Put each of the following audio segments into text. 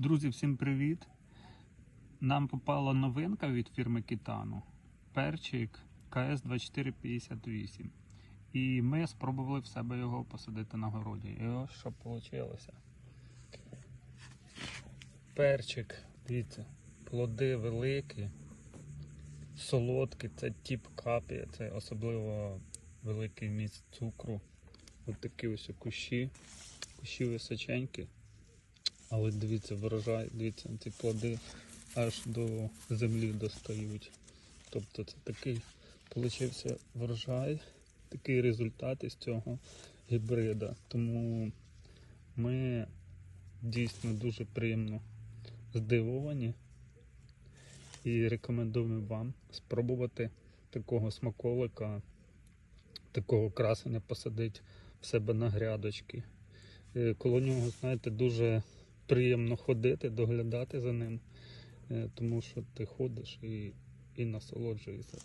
Друзі, всім привіт! Нам попала новинка від фірми Кітану. Перчик КС2458. І ми спробували в себе його посадити на городі. І ось що вийшло. Перчик, дивіться, плоди великі, солодкі, це тип капі, це особливо великий міст цукру. Ось такі ось кущі, кущі височенькі. Але дивіться, врожай, дивіться, ці плоди аж до землі достають. Тобто це такий получився врожай, такий результат із цього гібрида. Тому ми дійсно дуже приємно здивовані і рекомендуємо вам спробувати такого смаколика, такого красення посадити в себе на грядочки. Е, Коло нього, знаєте, дуже приємно ходити, доглядати за ним, е, тому що ти ходиш і, і насолоджуєшся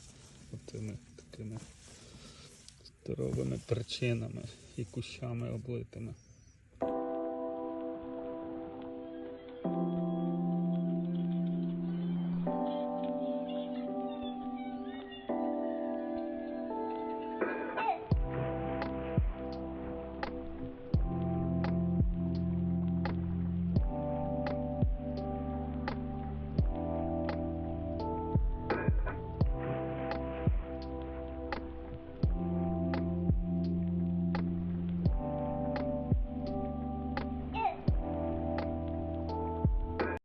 цими такими здоровими причинами і кущами облитими.